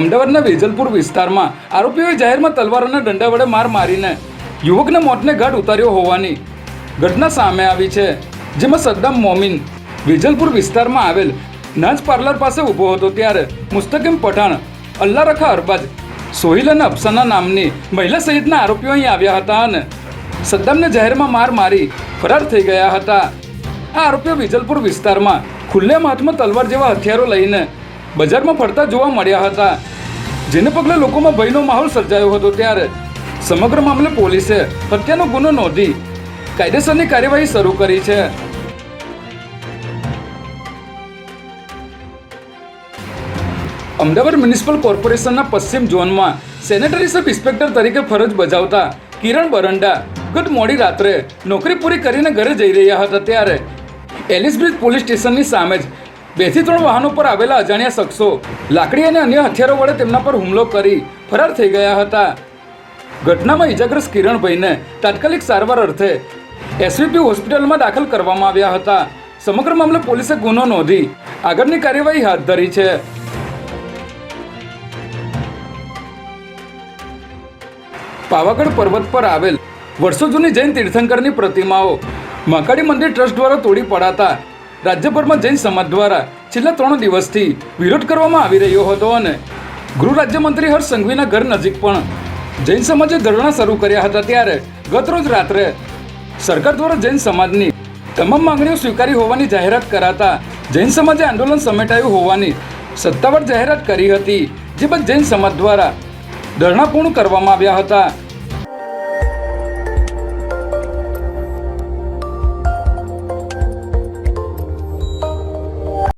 અમદાવાદના વેજલપુર વિસ્તારમાં આરોપીઓએ જાહેરમાં તલવાર અને વડે માર મારીને યુવકને મોતને ઘાટ ઉતાર્યો હોવાની ઘટના સામે આવી છે, જેમાં સદ્દામ મોમિન વેજલપુર વિસ્તારમાં આવેલ નાચ પાર્લર પાસે ઊભો હતો ત્યારે મુસ્તકીમ પઠાણ, અલ્લા રખા અરબાજ, સોહિલ અને અફસાના નામની મહિલા સહિતના આરોપીઓ અહીં આવ્યા હતા અને સદ્દામને જાહેરમાં માર મારી ફરાર થઈ ગયા હતા. આ આરોપીઓ વિજલપુર વિસ્તારમાં ખુલ્લેમ હાથમાં તલવાર જેવા હથિયારો લઈને બજારમાં ફરતા જોવા મળ્યા હતા. જેને પગલે લોકોમાં ભયનો માહોલ સર્જાયો હતો ત્યારે સમગ્ર મામલે પોલીસે હત્યાનો ગુનો નોંધી કાયદેસરની કાર્યવાહી શરૂ કરી છે. અમદાવાદ મ્યુનિસિપલ કોર્પોરેશનના પશ્ચિમ ઝોનમાં સેનેટરી સબ ઇન્સ્પેક્ટર તરીકે ફરજ બજાવતા કિરણ બરંડા ગત મોડી રાત્રે નોકરી પૂરી કરીને ઘરે જઈ રહ્યા હતા ત્યારે એલિસ બ્રિજ પોલીસ સ્ટેશનની સામે જ બેથી ત્રણ વાહનો પર આવેલા અજાણ્યા શખ્સો લાકડી અને અન્ય હથિયારો વડે તેમના પર હુમલો કરી ફરાર થઈ ગયા હતા. ઘટનામાં ઇજાગ્રસ્ત કિરણભાઈને તાત્કાલિક સારવાર અર્થે એસવીપી હોસ્પિટલમાં દાખલ કરવામાં આવ્યા હતા. સમગ્ર મામલે પોલીસે ગુનો નોંધી આગળની કાર્યવાહી હાથ ધરી છે. પાવાગઢ પર્વત પર આવેલ વર્ષો જૂની જૈન તીર્થંકરની પ્રતિમાઓ મહાકાળી મંદિર ટ્રસ્ટ દ્વારા તોડી પડાતા રાજ્યભરમાં જૈન સમાજ દ્વારા છેલ્લા ત્રણ દિવસથી વિરોધ કરવામાં આવી રહ્યો હતો અને ગૃહ રાજ્યમંત્રી હર્ષ સંઘવીના ઘર નજીક પણ જૈન સમાજે ધરણા શરૂ કર્યા હતા ત્યારે ગતરોજ રાત્રે સરકાર દ્વારા જૈન સમાજની તમામ માંગણીઓ સ્વીકારી હોવાની જાહેરાત કરાતા જૈન સમાજે આંદોલન સમેટાયું હોવાની સત્તાવાર જાહેરાત કરી હતી, જે બાદ જૈન સમાજ દ્વારા ધરણા પૂર્ણ કરવામાં આવ્યા હતા.